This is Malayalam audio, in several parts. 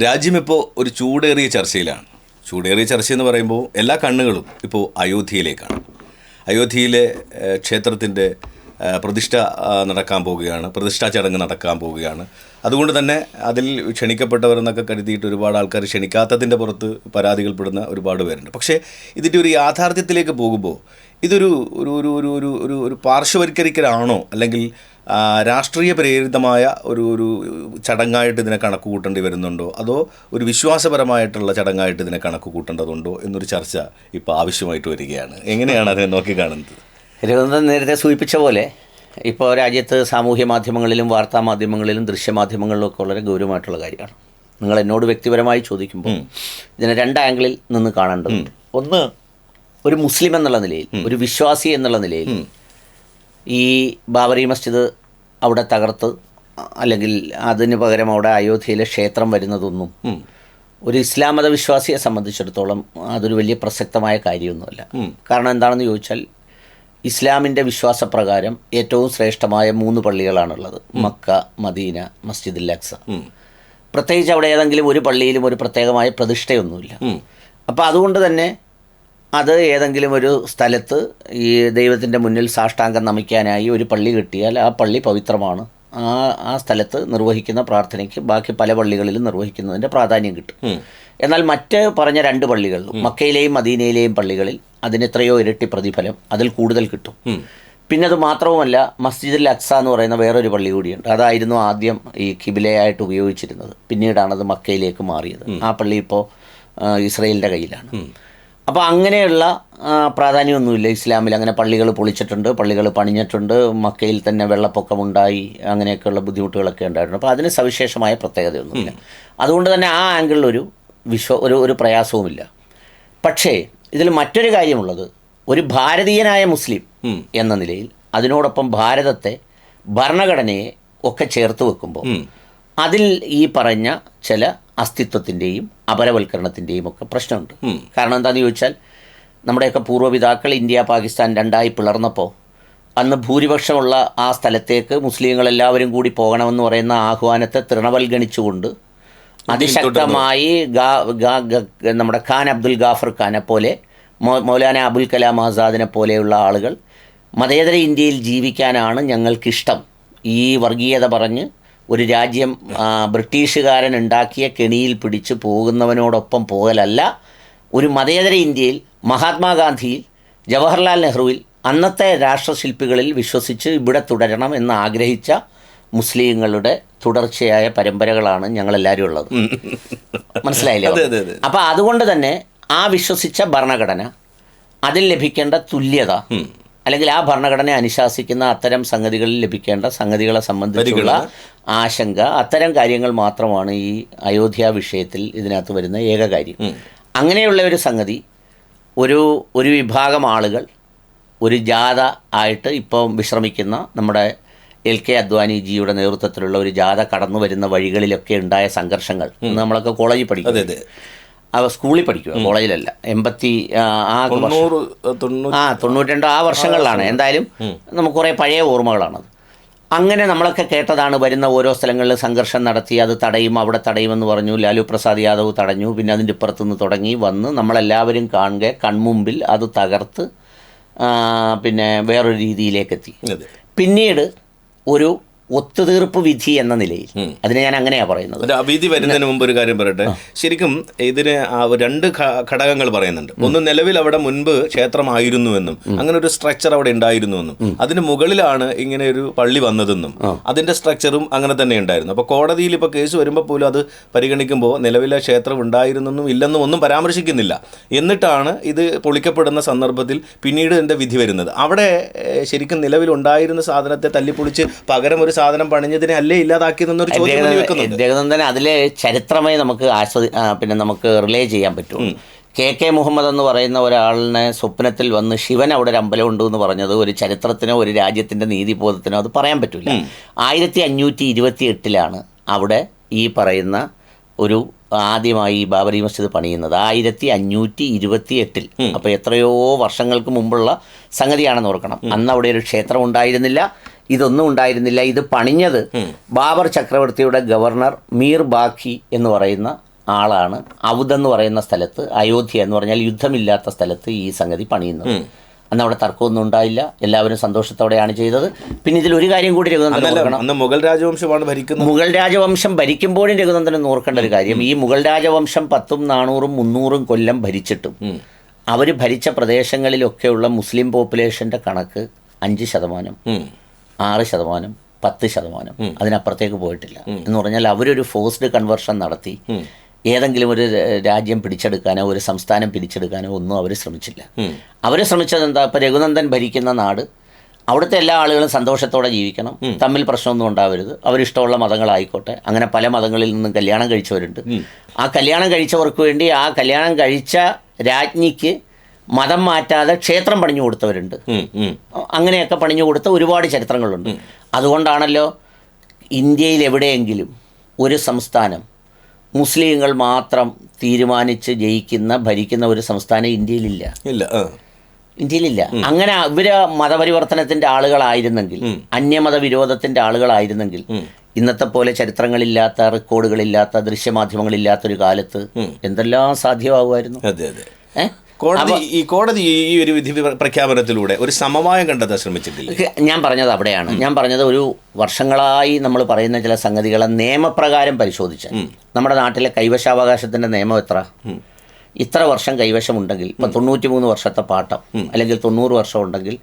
രാജ്യമിപ്പോൾ ഒരു ചൂടേറിയ ചർച്ചയിലാണ്. ചൂടേറിയ ചർച്ച എന്ന് പറയുമ്പോൾ എല്ലാ കണ്ണുകളും ഇപ്പോൾ അയോധ്യയിലേക്കാണ്. അയോധ്യയിലെ ക്ഷേത്രത്തിന്റെ പ്രതിഷ്ഠ നടക്കാൻ പോവുകയാണ്. പ്രതിഷ്ഠാ ചടങ്ങ് നടക്കാൻ പോവുകയാണ്. അതുകൊണ്ട് തന്നെ അതിൽ ക്ഷണിക്കപ്പെട്ടവരെന്നൊക്കെ കരുതിയിട്ട് ഒരുപാട് ആൾക്കാർ ക്ഷണിക്കാത്തതിന്റെ പുറത്ത് പരാതികൾപ്പെടുന്ന ഒരുപാട് പേരുണ്ട്. പക്ഷേ ഇതിന്റെ ഒരു യാഥാർത്ഥ്യത്തിലേക്ക് പോകുമ്പോൾ ഇതൊരു ഒരു ഒരു ഒരു ഒരു ഒരു പാർശ്വവൽക്കരിക്കലാണോ? അല്ലെങ്കിൽ രാഷ്ട്രീയ പ്രേരിതമായ ഒരു ഒരു ചടങ്ങായിട്ട് ഇതിനെ കണക്ക് കൂട്ടേണ്ടി വരുന്നുണ്ടോ? അതോ ഒരു വിശ്വാസപരമായിട്ടുള്ള ചടങ്ങായിട്ട് ഇതിനെ കണക്ക് കൂട്ടേണ്ടതുണ്ടോ എന്നൊരു ചർച്ച ഇപ്പോൾ ആവശ്യമായിട്ട് വരികയാണ്. എങ്ങനെയാണ് അതിനെ നോക്കി കാണുന്നത്? രഘുനന്ദൻ നേരത്തെ സൂചിപ്പിച്ച പോലെ ഇപ്പോൾ രാജ്യത്ത് സാമൂഹ്യ മാധ്യമങ്ങളിലും വാർത്താ മാധ്യമങ്ങളിലും ദൃശ്യമാധ്യമങ്ങളിലും ഒക്കെ വളരെ ഗൗരവമായിട്ടുള്ള കാര്യമാണ്. നിങ്ങൾ എന്നോട് വ്യക്തിപരമായി ചോദിക്കുമ്പോൾ ഇതിനെ രണ്ട് ആംഗിളിൽ നിന്ന് കാണേണ്ടതുണ്ട്. ഒന്ന് ഒരു മുസ്ലിം എന്നുള്ള നിലയിൽ ഒരു വിശ്വാസി എന്നുള്ള നിലയിൽ ഈ ബാബറി മസ്ജിദ് അവിടെ തകർത്ത് അല്ലെങ്കിൽ അതിന് പകരം അവിടെ അയോധ്യയിലെ ക്ഷേത്രം വരുന്നതൊന്നും ഒരു ഇസ്ലാം മത വിശ്വാസിയെ സംബന്ധിച്ചിടത്തോളം അതൊരു വലിയ പ്രസക്തമായ കാര്യമൊന്നുമല്ല. കാരണം എന്താണെന്ന് ചോദിച്ചാൽ ഇസ്ലാമിന്റെ വിശ്വാസപ്രകാരം ഏറ്റവും ശ്രേഷ്ഠമായ മൂന്ന് പള്ളികളാണുള്ളത്. മക്ക മദീന മസ്ജിദ് ലക്സ പ്രത്യേകിച്ച് അവിടെ ഏതെങ്കിലും ഒരു പള്ളിയിലും ഒരു പ്രത്യേകമായ പ്രതിഷ്ഠയൊന്നുമില്ല. അപ്പോൾ അതുകൊണ്ട് തന്നെ അത് ഏതെങ്കിലും ഒരു സ്ഥലത്ത് ഈ ദൈവത്തിന്റെ മുന്നിൽ സാഷ്ടാംഗം നമിക്കാനായി ഒരു പള്ളി കിട്ടിയാൽ ആ പള്ളി പവിത്രമാണ്. ആ ആ സ്ഥലത്ത് നിർവഹിക്കുന്ന പ്രാർത്ഥനയ്ക്ക് ബാക്കി പല പള്ളികളിലും നിർവഹിക്കുന്നതിന്റെ പ്രാധാന്യം കിട്ടും. എന്നാൽ മറ്റ് പറഞ്ഞ രണ്ട് പള്ളികൾ മക്കയിലെയും മദീനയിലെയും പള്ളികളിൽ അതിന് എത്രയോ ഇരട്ടി പ്രതിഫലം അതിൽ കൂടുതൽ കിട്ടും. പിന്നെ അത് മാത്രവുമല്ല മസ്ജിദിൽ അക്സ എന്ന് പറയുന്ന വേറൊരു പള്ളി കൂടിയുണ്ട്. അതായിരുന്നു ആദ്യം ഈ കിബിലയായിട്ട് ഉപയോഗിച്ചിരുന്നത്. പിന്നീടാണത് മക്കയിലേക്ക് മാറിയത്. ആ പള്ളി ഇപ്പോൾ ഇസ്രയേലിന്റെ കയ്യിലാണ്. അപ്പോൾ അങ്ങനെയുള്ള പ്രാധാന്യമൊന്നുമില്ല ഇസ്ലാമിൽ. അങ്ങനെ പള്ളികൾ പൊളിച്ചിട്ടുണ്ട് പള്ളികൾ പണിഞ്ഞിട്ടുണ്ട് മക്കയിൽ തന്നെ വെള്ളപ്പൊക്കമുണ്ടായി അങ്ങനെയൊക്കെയുള്ള ബുദ്ധിമുട്ടുകളൊക്കെ ഉണ്ടായിട്ടുണ്ട്. അപ്പോൾ അതിന് സവിശേഷമായ പ്രത്യേകതയൊന്നുമില്ല. അതുകൊണ്ട് തന്നെ ആ ആംഗിളിൽ ഒരു വിശ്വ ഒരു ഒരു പ്രയാസവുമില്ല. പക്ഷേ ഇതിൽ മറ്റൊരു കാര്യമുള്ളത് ഒരു ഭാരതീയനായ മുസ്ലിം എന്ന നിലയിൽ അതിനോടൊപ്പം ഭാരതത്തെ ഭരണഘടനയെ ഒക്കെ ചേർത്ത് വെക്കുമ്പോൾ അതിൽ ഈ പറഞ്ഞ ചില അസ്തിത്വത്തിന്റെയും അപരവൽക്കരണത്തിന്റെയും ഒക്കെ പ്രശ്നമുണ്ട്. കാരണം എന്താണെന്ന് ചോദിച്ചാൽ നമ്മുടെയൊക്കെ പൂർവപിതാക്കൾ ഇന്ത്യ പാകിസ്ഥാൻ രണ്ടായി പിളർന്നപ്പോൾ അന്ന് ഭൂരിപക്ഷമുള്ള ആ സ്ഥലത്തേക്ക് മുസ്ലിങ്ങളെല്ലാവരും കൂടി പോകണമെന്ന് പറയുന്ന ആഹ്വാനത്തെ തൃണവൽഗണിച്ചുകൊണ്ട് അതിശക്തമായി ഗാ- ഗാ- ഗ- നമ്മുടെ ഖാൻ അബ്ദുൽ ഗാഫർ ഖാനെ പോലെ മൗ- മൗലാന അബുൽ കലാം ആസാദിനെ പോലെയുള്ള ആളുകൾ മതേതര ഇന്ത്യയിൽ ജീവിക്കാനാണ് ഞങ്ങൾക്കിഷ്ടം. ഈ വർഗീയത പറഞ്ഞ് ഒരു രാജ്യം ബ്രിട്ടീഷുകാരൻ ഉണ്ടാക്കിയ കെണിയിൽ പിടിച്ച് പോകുന്നവനോടൊപ്പം പോകലല്ല. ഒരു മതേതര ഇന്ത്യയിൽ മഹാത്മാഗാന്ധിയിൽ ജവഹർലാൽ നെഹ്റുവിൽ അന്നത്തെ രാഷ്ട്രശില്പികളിൽ വിശ്വസിച്ച് ഇവിടെ തുടരണം എന്ന് ആഗ്രഹിച്ച മുസ്ലിങ്ങളുടെ തുടർച്ചയായ പരമ്പരകളാണ് ഞങ്ങളെല്ലാവരും ഉള്ളത്. മനസ്സിലായില്ലേ. അപ്പോൾ അതുകൊണ്ട് തന്നെ ആ വിശ്വസിച്ച ഭരണഘടന അതിൽ ലഭിക്കേണ്ട തുല്യത അല്ലെങ്കിൽ ആ ഭരണഘടനയെ അനുശാസിക്കുന്ന അത്തരം സംഗതികളിൽ ലഭിക്കേണ്ട സംഗതികളെ സംബന്ധിച്ചുള്ള ആശങ്ക അത്തരം കാര്യങ്ങൾ മാത്രമാണ് ഈ അയോധ്യ വിഷയത്തിൽ ഇതിനകത്ത് വരുന്ന ഏക കാര്യം. അങ്ങനെയുള്ള ഒരു സംഗതി ഒരു ഒരു വിഭാഗം ആളുകൾ ഒരു ജാഥ ആയിട്ട് ഇപ്പം വിശ്രമിക്കുന്ന നമ്മുടെ എൽ കെ അദ്വാനിജിയുടെ നേതൃത്വത്തിലുള്ള ഒരു ജാഥ കടന്നു വരുന്ന വഴികളിലൊക്കെ ഉണ്ടായ സംഘർഷങ്ങൾ നമ്മളൊക്കെ കോളേജിൽ പഠിക്കും അവ സ്കൂളിൽ പഠിക്കുക കോളേജിലല്ല. എൺപത്തി ആ, തൊണ്ണൂറ് ആ തൊണ്ണൂറ്റി ആ വർഷങ്ങളിലാണ്. എന്തായാലും നമുക്ക് കുറേ പഴയ ഓർമ്മകളാണത്. അങ്ങനെ നമ്മളൊക്കെ കേട്ടതാണ് വരുന്ന ഓരോ സ്ഥലങ്ങളിൽ സംഘർഷം നടത്തി അത് തടയും അവിടെ തടയുമെന്ന് പറഞ്ഞു. ലാലു പ്രസാദ് യാദവ് തടഞ്ഞു. പിന്നെ അതിന്റെ ഇപ്പുറത്തുനിന്ന് തുടങ്ങി വന്ന് നമ്മളെല്ലാവരും കാണുക കൺമുമ്പിൽ അത് തകർത്ത് പിന്നെ വേറൊരു രീതിയിലേക്കെത്തി. പിന്നീട് ഒരു ഒത്തുതീർപ്പ് വിധി എന്ന നിലയിൽ. അതിനെ ഞാൻ അങ്ങനെയാണ് പറയുന്നത്. വിധി വരുന്നതിന് മുമ്പ് ഒരു കാര്യം പറയട്ടെ. ശരിക്കും ഇതിന് രണ്ട് ഘടകങ്ങൾ പറയുന്നുണ്ട്. ഒന്ന് നിലവിൽ അവിടെ മുൻപ് ക്ഷേത്രമായിരുന്നുവെന്നും അങ്ങനെ ഒരു സ്ട്രക്ചർ അവിടെ ഉണ്ടായിരുന്നുവെന്നും അതിന് മുകളിലാണ് ഇങ്ങനെ ഒരു പള്ളി വന്നതെന്നും അതിന്റെ സ്ട്രക്ചറും അങ്ങനെ തന്നെ ഉണ്ടായിരുന്നു. അപ്പോൾ കോടതിയിൽ ഇപ്പോൾ കേസ് വരുമ്പോൾ പോലും അത് പരിഗണിക്കുമ്പോൾ നിലവിലെ ക്ഷേത്രം ഉണ്ടായിരുന്നെന്നും ഇല്ലെന്നും ഒന്നും പരാമർശിക്കുന്നില്ല. എന്നിട്ടാണ് ഇത് പൊളിക്കപ്പെടുന്ന സന്ദർഭത്തിൽ പിന്നീട് ഇതിന്റെ വിധി വരുന്നത്. അവിടെ ശരിക്കും ശരിക്കും നിലവിലുണ്ടായിരുന്ന സാധനത്തെ തല്ലിപ്പൊളിച്ച് പകരം ഒരു സാധനം പണിഞ്ഞതിനെ അല്ലേ ഇല്ലാതാക്കിയതെന്നൊരു ചോദ്യം ജഗനന്ദൻ അതിലെ ചരിത്രമായി നമുക്ക് ആസ്വദി പിന്നെ നമുക്ക് റിലേ ചെയ്യാൻ പറ്റും. കെ കെ മുഹമ്മദ് എന്ന് പറയുന്ന ഒരാളിനെ സ്വപ്നത്തിൽ വന്ന് ശിവൻ അവിടെ ഒരു അമ്പലം ഉണ്ട് എന്ന് പറഞ്ഞത് ഒരു ചരിത്രത്തിനോ ഒരു രാജ്യത്തിന്റെ നീതിബോധത്തിനോ അത് പറയാൻ പറ്റില്ല ആയിരത്തി അഞ്ഞൂറ്റി ഇരുപത്തി എട്ടിലാണ് അവിടെ ഈ പറയുന്ന ഒരു ആദ്യമായി ബാബരി മസ്ജിദ് പണിയുന്നത്. ആയിരത്തി അഞ്ഞൂറ്റി ഇരുപത്തി എട്ടിൽ അപ്പോൾ എത്രയോ വർഷങ്ങൾക്ക് മുമ്പുള്ള സംഗതിയാണെന്ന് ഓർക്കണം. അന്ന് അവിടെ ഒരു ക്ഷേത്രം ഉണ്ടായിരുന്നില്ല. ഇതൊന്നും ഉണ്ടായിരുന്നില്ല. ഇത് പണിഞ്ഞത് ബാബർ ചക്രവർത്തിയുടെ ഗവർണർ മീർ ബാഖി എന്ന് പറയുന്ന ആളാണ്. എന്ന് പറയുന്ന സ്ഥലത്ത് അയോധ്യ എന്ന് പറഞ്ഞാൽ യുദ്ധമില്ലാത്ത സ്ഥലത്ത് ഈ സംഗതി പണിയുന്നത്. അന്ന് അവിടെ തർക്കമൊന്നും ഉണ്ടായില്ല. എല്ലാവരും സന്തോഷത്തോടെയാണ് ചെയ്തത്. പിന്നെ ഇതിൽ ഒരു കാര്യം കൂടി രഘുനന്ദൻ അന്ന് മുഗൾ രാജവംശമാണ് ഭരിക്കുന്നത്. മുഗൾ രാജവംശം ഭരിക്കുമ്പോഴും രഘുനന്ദൻ ഓർക്കേണ്ട ഒരു കാര്യം. ഈ മുഗൾ രാജവംശം പത്തും നാനൂറും മുന്നൂറും കൊല്ലം ഭരിച്ചിട്ടും അവർ ഭരിച്ച പ്രദേശങ്ങളിലൊക്കെയുള്ള മുസ്ലിം പോപ്പുലേഷന്റെ കണക്ക് അഞ്ച് ശതമാനം. ആറ് ശതമാനം പത്ത് ശതമാനം അതിനപ്പുറത്തേക്ക് പോയിട്ടില്ല. എന്ന് പറഞ്ഞാൽ അവരൊരു ഫോഴ്സ്ഡ് കൺവേർഷൻ നടത്തി ഏതെങ്കിലും ഒരു രാജ്യം പിടിച്ചെടുക്കാനോ ഒരു സംസ്ഥാനം പിടിച്ചെടുക്കാനോ ഒന്നും അവർ ശ്രമിച്ചില്ല. അവർ ശ്രമിച്ചത് എന്താ? ഇപ്പം രഘുനന്ദൻ ഭരിക്കുന്ന നാട് അവിടുത്തെ എല്ലാ ആളുകളും സന്തോഷത്തോടെ ജീവിക്കണം. തമ്മിൽ പ്രശ്നമൊന്നും ഉണ്ടാവരുത്. അവരിഷ്ടമുള്ള മതങ്ങളായിക്കോട്ടെ. അങ്ങനെ പല മതങ്ങളിൽ നിന്നും കല്യാണം കഴിച്ചവരുണ്ട്. ആ കല്യാണം കഴിച്ചവർക്ക് വേണ്ടി ആ കല്യാണം കഴിച്ച രാജ്ഞിക്ക് മതം മാറ്റാതെ ക്ഷേത്രം പണിഞ്ഞു കൊടുത്തവരുണ്ട്. അങ്ങനെയൊക്കെ പണിഞ്ഞു കൊടുത്ത ഒരുപാട് ചരിത്രങ്ങളുണ്ട്. അതുകൊണ്ടാണല്ലോ ഇന്ത്യയിൽ എവിടെയെങ്കിലും ഒരു സംസ്ഥാനം മുസ്ലിങ്ങൾ മാത്രം തീരുമാനിച്ച് ജയിക്കുന്ന ഭരിക്കുന്ന ഒരു സംസ്ഥാനം ഇന്ത്യയിലില്ല. ഇല്ല. ഇന്ത്യയിലില്ല. അങ്ങനെ ഇവർ മതപരിവർത്തനത്തിന്റെ ആളുകളായിരുന്നെങ്കിൽ അന്യമത വിരോധത്തിന്റെ ആളുകളായിരുന്നെങ്കിൽ ഇന്നത്തെ പോലെ ചരിത്രങ്ങളില്ലാത്ത റെക്കോർഡുകളില്ലാത്ത ദൃശ്യമാധ്യമങ്ങളില്ലാത്ത ഒരു കാലത്ത് എന്തെല്ലാം സാധ്യമാകുമായിരുന്നു അതെ അതെ. ഏ? കോടതി ഈ കോടതി ഈ ഒരു വിധി പ്രഖ്യാപനത്തിലൂടെ ഒരു സമവായം കണ്ടെത്താൻ ശ്രമിച്ചിട്ടില്ല? ഞാൻ പറഞ്ഞത് അവിടെയാണ്. ഞാൻ പറഞ്ഞത് ഒരു വർഷങ്ങളായി നമ്മൾ പറയുന്ന ചില സംഗതികളെ നിയമപ്രകാരം പരിശോധിച്ച് നമ്മുടെ നാട്ടിലെ കൈവശാവകാശത്തിന്റെ നിയമം എത്ര? ഇത്ര വർഷം കൈവശമുണ്ടെങ്കിൽ ഇപ്പം തൊണ്ണൂറ്റി മൂന്ന് വർഷത്തെ പാട്ടം അല്ലെങ്കിൽ തൊണ്ണൂറ് വർഷം ഉണ്ടെങ്കിൽ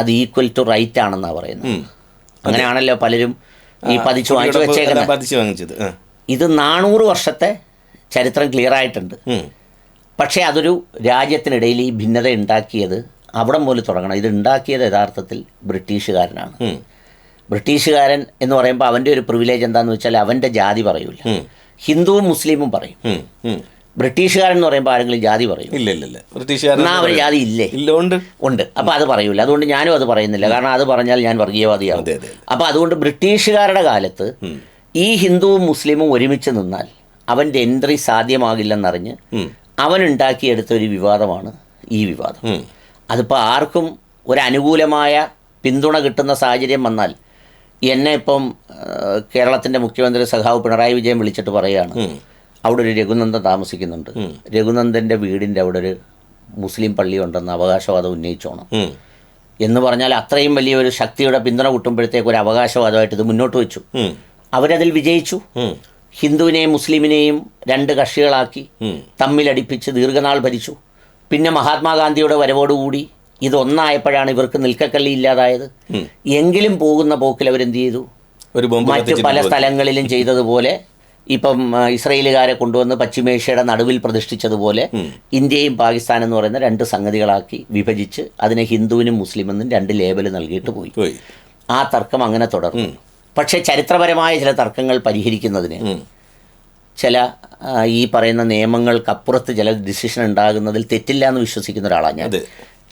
അത് ഈക്വൽ ടു റൈറ്റ് ആണെന്നാണ് പറയുന്നത്. അങ്ങനെയാണല്ലോ പലരും ഈ പതിച്ചു വാങ്ങിച്ചു വെച്ചേക്കുന്നത്. ഇത് നാനൂറ് വർഷത്തെ ചരിത്രം ക്ലിയർ ആയിട്ടുണ്ട്. പക്ഷേ അതൊരു രാജ്യത്തിനിടയിൽ ഈ ഭിന്നത ഉണ്ടാക്കിയത് അവിടം പോലെ തുടങ്ങണം. ഇത് ഉണ്ടാക്കിയത് യഥാർത്ഥത്തിൽ ബ്രിട്ടീഷുകാരനാണ്. ബ്രിട്ടീഷുകാരൻ എന്ന് പറയുമ്പോൾ അവന്റെ ഒരു പ്രിവിലേജ് എന്താന്ന് വെച്ചാൽ അവന്റെ ജാതി പറയൂല. ഹിന്ദുവും മുസ്ലിമും പറയും. ബ്രിട്ടീഷുകാരൻ എന്ന് പറയുമ്പോൾ ആരെങ്കിലും ജാതി പറയും? ഇല്ല ഇല്ല ഇല്ല. ബ്രിട്ടീഷുകാരൻ എന്നാ അവർ ജാതി ഇല്ലേ? ഇല്ല ഉണ്ട്. ഉണ്ട്. അപ്പോൾ അത് പറയൂല. അതുകൊണ്ട് ഞാനും അത് പറയുന്നില്ല. കാരണം അത് പറഞ്ഞാൽ ഞാൻ വർഗീയവാദിയാണ്. അപ്പോൾ അതുകൊണ്ട് ബ്രിട്ടീഷുകാരുടെ കാലത്ത് ഈ ഹിന്ദുവും മുസ്ലിമും ഒരുമിച്ച് നിന്നാൽ അവന്റെ എൻട്രി സാധ്യമാകില്ലെന്നറിഞ്ഞ് അവൻ ഉണ്ടാക്കിയെടുത്ത ഒരു വിവാദമാണ് ഈ വിവാദം. അതിപ്പോൾ ആർക്കും ഒരു അനുകൂലമായ പിന്തുണ കിട്ടുന്ന സാഹചര്യം വന്നാൽ എന്നെ ഇപ്പം കേരളത്തിന്റെ മുഖ്യമന്ത്രി സഖാവ് പിണറായി വിജയൻ വിളിച്ചിട്ട് പറയുകയാണ്. അവിടെ ഒരു രഘുനന്ദൻ താമസിക്കുന്നുണ്ട്. രഘുനന്ദന്റെ വീടിന്റെ അവിടെ ഒരു മുസ്ലിം പള്ളി ഉണ്ടെന്ന് അവകാശവാദം ഉന്നയിച്ചോണം. എന്ന് പറഞ്ഞാൽ അത്രയും വലിയൊരു ശക്തിയുടെ പിന്തുണ കിട്ടുമ്പോഴത്തേക്ക് ഒരു അവകാശവാദമായിട്ട് ഇത് മുന്നോട്ട് വെച്ചു. അവരതിൽ വിജയിച്ചു. ഹിന്ദുവിനെയും മുസ്ലിമിനെയും രണ്ട് കക്ഷികളാക്കി തമ്മിലടിപ്പിച്ച് ദീർഘനാൾ ഭരിച്ചു. പിന്നെ മഹാത്മാഗാന്ധിയുടെ വരവോടുകൂടി ഇതൊന്നായപ്പോഴാണ് ഇവർക്ക് നിൽക്കക്കള്ളി ഇല്ലാതായത്. എങ്കിലും പോകുന്ന പോക്കിൽ അവരെന്ത് ചെയ്തു? മറ്റ് പല സ്ഥലങ്ങളിലും ചെയ്തതുപോലെ ഇപ്പം ഇസ്രയേലുകാരെ കൊണ്ടുവന്ന് പശ്ചിമേഷ്യയുടെ നടുവിൽ പ്രതിഷ്ഠിച്ചതുപോലെ ഇന്ത്യയും പാകിസ്ഥാൻ എന്ന് പറയുന്ന രണ്ട് സംഗതികളാക്കി വിഭജിച്ച് അതിനെ ഹിന്ദുവിനും മുസ്ലിമെന്നും രണ്ട് ലേബൽ നൽകിയിട്ട് പോയി. ആ തർക്കം അങ്ങനെ തുടർന്നു. പക്ഷേ ചരിത്രപരമായ ചില തർക്കങ്ങൾ പരിഹരിക്കുന്നതിന്. ചില ഈ പറയുന്ന നിയമങ്ങൾക്കപ്പുറത്ത് ചില ഡിസിഷൻ ഉണ്ടാകുന്നതിൽ തെറ്റില്ല എന്ന് വിശ്വസിക്കുന്ന ഒരാളാണ് ഞാൻ.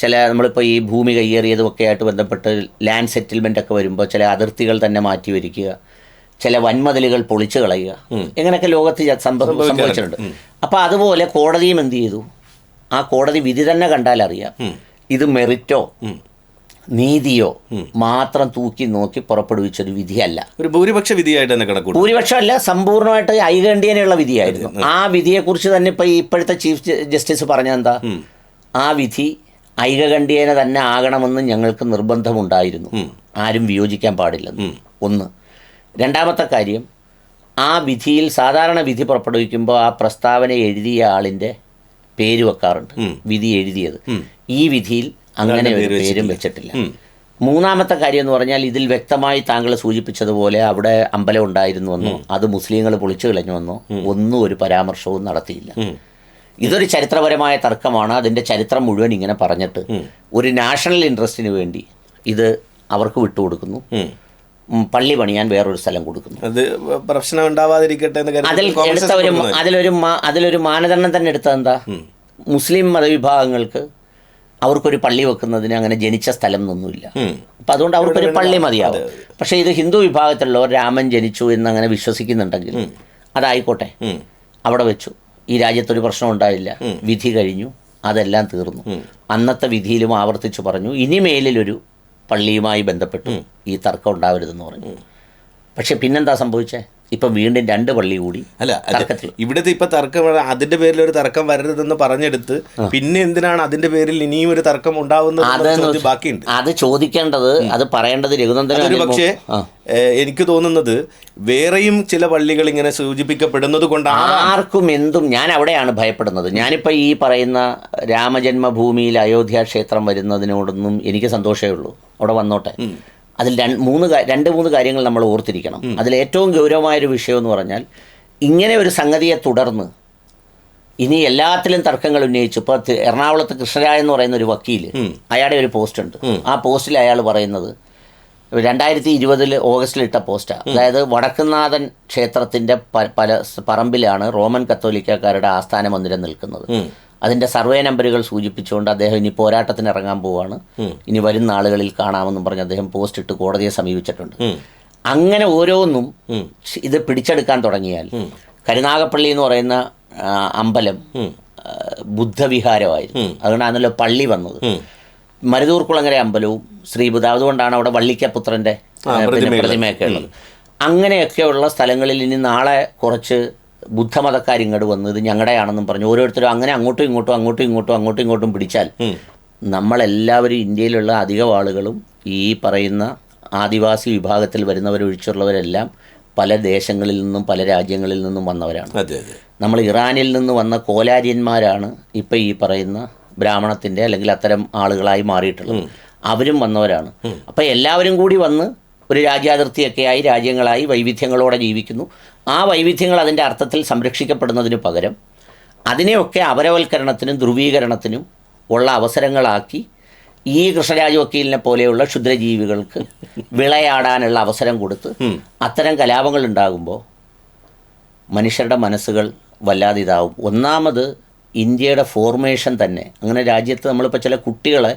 ചില നമ്മളിപ്പോൾ ഈ ഭൂമി കയ്യേറിയതും ഒക്കെ ആയിട്ട് ബന്ധപ്പെട്ട് ലാൻഡ് സെറ്റിൽമെന്റ് ഒക്കെ വരുമ്പോൾ ചില അതിർത്തികൾ തന്നെ മാറ്റി വരിക്കുക ചില വൻമതിലുകൾ പൊളിച്ചു കളയുക ഇങ്ങനെയൊക്കെ ലോകത്ത് സംഭവിച്ചിട്ടുണ്ട്. അപ്പോൾ അതുപോലെ കോടതിയും എന്ത് ചെയ്തു? ആ കോടതി വിധി തന്നെ കണ്ടാൽ അറിയാം ഇത് മെറിറ്റോ നീതിയോ മാത്രം തൂക്കി നോക്കി പുറപ്പെടുവിച്ചൊരു വിധിയല്ല. ഒരു ഭൂരിപക്ഷ വിധിയായിട്ട് തന്നെ കിടക്കും ഭൂരിപക്ഷമല്ല സമ്പൂർണമായിട്ട് ഐകണ്ഠ്യനുള്ള വിധിയായിരുന്നു. ആ വിധിയെക്കുറിച്ച് തന്നെ ഇപ്പോൾ ഇപ്പോഴത്തെ ചീഫ് ജസ്റ്റിസ് പറഞ്ഞ എന്താ? ആ വിധി ഐകകണ്ഠ്യേന തന്നെ ആകണമെന്ന് ഞങ്ങൾക്ക് നിർബന്ധമുണ്ടായിരുന്നു. ആരും വിയോജിക്കാൻ പാടില്ല. ഒന്ന്. രണ്ടാമത്തെ കാര്യം ആ വിധിയിൽ സാധാരണ വിധി പുറപ്പെടുവിക്കുമ്പോൾ ആ പ്രസ്താവന എഴുതിയ ആളിന്റെ പേര് വെക്കാറുണ്ട്. വിധി എഴുതിയത്. ഈ വിധിയിൽ അങ്ങനെ ഒരു പേരും വെച്ചിട്ടില്ല. മൂന്നാമത്തെ കാര്യം എന്ന് പറഞ്ഞാൽ ഇതിൽ വ്യക്തമായി താങ്കൾ സൂചിപ്പിച്ചതുപോലെ അവിടെ അമ്പലം ഉണ്ടായിരുന്നുവെന്നോ അത് മുസ്ലിങ്ങൾ പൊളിച്ചു കളഞ്ഞുവെന്നോ ഒന്നും ഒരു പരാമർശവും നടത്തിയില്ല. ഇതൊരു ചരിത്രപരമായ തർക്കമാണ്. അതിന്റെ ചരിത്രം മുഴുവൻ ഇങ്ങനെ പറഞ്ഞിട്ട് ഒരു നാഷണൽ ഇൻട്രസ്റ്റിന് വേണ്ടി ഇത് അവർക്ക് വിട്ടുകൊടുക്കുന്നു. പള്ളി പണിയാൻ വേറൊരു സ്ഥലം കൊടുക്കുന്നു. അത് പ്രശ്നം ഉണ്ടാവാതിരിക്കട്ടെ അതിൽ എടുത്ത ഒരു അതിലൊരു അതിലൊരു മാനദണ്ഡം തന്നെ എടുത്തത് എന്താ? മുസ്ലിം മതവിഭാഗങ്ങൾക്ക് അവർക്കൊരു പള്ളി വെക്കുന്നതിന് അങ്ങനെ ജനിച്ച സ്ഥലം എന്നൊന്നുമില്ല അപ്പം അതുകൊണ്ട് അവർക്കൊരു പള്ളി മതിയാവും. പക്ഷേ ഇത് ഹിന്ദു വിഭാഗത്തിലുള്ളവർ രാമൻ ജനിച്ചു എന്നങ്ങനെ വിശ്വസിക്കുന്നുണ്ടെങ്കിൽ അതായിക്കോട്ടെ. അവിടെ വെച്ചു. ഈ രാജ്യത്തൊരു പ്രശ്നം ഉണ്ടായില്ല. വിധി കഴിഞ്ഞു. അതെല്ലാം തീർന്നു. അന്നത്തെ വിധിയിലും ആവർത്തിച്ചു പറഞ്ഞു. ഇനിമേലിലൊരു പള്ളിയുമായി ബന്ധപ്പെട്ട്. ഈ തർക്കം ഉണ്ടാവരുതെന്ന് പറഞ്ഞു. പക്ഷെ പിന്നെന്താ സംഭവിച്ചേ? ഇപ്പം വീണ്ടും രണ്ട് പള്ളി കൂടി അല്ല തർക്കത്തിൽ ഇവിടുത്തെ ഇപ്പൊ തർക്കം അതിന്റെ പേരിൽ ഒരു തർക്കം വരരുതെന്ന് പറഞ്ഞെടുത്ത് പിന്നെ എന്തിനാണ് അതിന്റെ പേരിൽ ഇനിയും ഒരു തർക്കം ഉണ്ടാവുന്നത് ബാക്കിയുണ്ട്. അത് ചോദിക്കേണ്ടത് അത് പറയേണ്ടത് രഘുനന്ദൻ പക്ഷേ എനിക്ക് തോന്നുന്നത് വേറെയും ചില പള്ളികൾ ഇങ്ങനെ സൂചിപ്പിക്കപ്പെടുന്നത് കൊണ്ട് ആർക്കും എന്തും ഞാൻ അവിടെയാണ് ഭയപ്പെടുന്നത്. ഞാനിപ്പോൾ ഈ പറയുന്ന രാമജന്മഭൂമിയിൽ അയോധ്യ ക്ഷേത്രം വരുന്നതിനോടൊന്നും എനിക്ക് സന്തോഷമേ ഉള്ളൂ. അവിടെ വന്നോട്ടെ. അതിൽ രണ്ട് മൂന്ന് രണ്ട് മൂന്ന് കാര്യങ്ങൾ നമ്മൾ ഓർത്തിരിക്കണം. അതിൽ ഏറ്റവും ഗൗരവമായൊരു വിഷയം എന്ന് പറഞ്ഞാൽ ഇങ്ങനെ ഒരു സംഗതിയെ തുടർന്ന് ഇനി എല്ലാത്തിലും തർക്കങ്ങൾ ഉന്നയിച്ചു. ഇപ്പോൾ എറണാകുളത്ത് കൃഷ്ണരായ എന്ന് പറയുന്ന ഒരു വക്കീൽ അയാളുടെ ഒരു പോസ്റ്റ് ഉണ്ട് ആ പോസ്റ്റിൽ അയാൾ പറയുന്നത് രണ്ടായിരത്തി ഇരുപതിൽ ഓഗസ്റ്റിൽ ഇട്ട പോസ്റ്റാണ് അതായത് വടക്കുന്നാഥൻ ക്ഷേത്രത്തിന്റെ പല പറമ്പിലാണ് റോമൻ കത്തോലിക്കക്കാരുടെ ആസ്ഥാന മന്ദിരം നിൽക്കുന്നത്. അതിന്റെ സർവേ നമ്പറുകൾ സൂചിപ്പിച്ചുകൊണ്ട് അദ്ദേഹം ഇനി പോരാട്ടത്തിന് ഇറങ്ങാൻ പോവാണ്. ഇനി വരുന്ന ആളുകളിൽ കാണാമെന്നും പറഞ്ഞ് അദ്ദേഹം പോസ്റ്റ് ഇട്ട് കോടതിയെ സമീപിച്ചിട്ടുണ്ട്. അങ്ങനെ ഓരോന്നും ഇത് പിടിച്ചെടുക്കാൻ തുടങ്ങിയാൽ കരുനാഗപ്പള്ളി എന്ന് പറയുന്ന അമ്പലം ബുദ്ധവിഹാരമായിരുന്നു. അതുകൊണ്ടാണല്ലോ പള്ളി വന്നത്. മരുതൂർക്കുളങ്ങര അമ്പലവും ശ്രീബുദ്ധ അതുകൊണ്ടാണ് അവിടെ വള്ളിക്കപുത്രന്റെ പ്രതിമകൾ. പ്രതിമയൊക്കെ ഉള്ളത്. അങ്ങനെയൊക്കെയുള്ള സ്ഥലങ്ങളിൽ ഇനി നാളെ കുറച്ച് ബുദ്ധമതക്കാർ ഇങ്ങോട്ട് വന്ന് ഇത് ഞങ്ങളുടെയാണെന്നും പറഞ്ഞു. ഓരോരുത്തരും അങ്ങനെ അങ്ങോട്ടും ഇങ്ങോട്ടും അങ്ങോട്ടും ഇങ്ങോട്ടും അങ്ങോട്ടും ഇങ്ങോട്ടും പിടിച്ചാൽ നമ്മളെല്ലാവരും ഇന്ത്യയിലുള്ള അധികം ആളുകളും ഈ പറയുന്ന ആദിവാസി വിഭാഗത്തിൽ വരുന്നവരൊഴിച്ചുള്ളവരെല്ലാം പല ദേശങ്ങളിൽ നിന്നും പല രാജ്യങ്ങളിൽ നിന്നും വന്നവരാണ്. നമ്മൾ ഇറാനിൽ നിന്ന് വന്ന കോലാര്യന്മാരാണ് ഇപ്പം ഈ പറയുന്ന ബ്രാഹ്മണത്തിന്റെ അല്ലെങ്കിൽ അത്തരം ആളുകളായി മാറിയിട്ടുള്ളത്. അവരും വന്നവരാണ്. അപ്പം എല്ലാവരും കൂടി വന്ന് ഒരു രാജ്യാതിർത്തിയൊക്കെ ആയി രാജ്യങ്ങളായി വൈവിധ്യങ്ങളോടെ ജീവിക്കുന്നു. ആ വൈവിധ്യങ്ങൾ അതിന്റെ അർത്ഥത്തിൽ സംരക്ഷിക്കപ്പെടുന്നതിന് പകരം അതിനെയൊക്കെ അപരവൽക്കരണത്തിനും ധ്രുവീകരണത്തിനും ഉള്ള അവസരങ്ങളാക്കി ഈ കൃഷ്ണരാജ വക്കീലിനെ പോലെയുള്ള ക്ഷുദ്രജീവികൾക്ക് വിളയാടാനുള്ള അവസരം കൊടുത്ത് അത്തരം കലാപങ്ങൾ ഉണ്ടാകുമ്പോൾ മനുഷ്യരുടെ മനസ്സുകൾ വല്ലാതെ ഇതാവും. ഒന്നാമത് ഇന്ത്യയുടെ ഫോർമേഷൻ തന്നെ. അങ്ങനെ രാജ്യത്ത് നമ്മളിപ്പോൾ ചില കുട്ടികളെ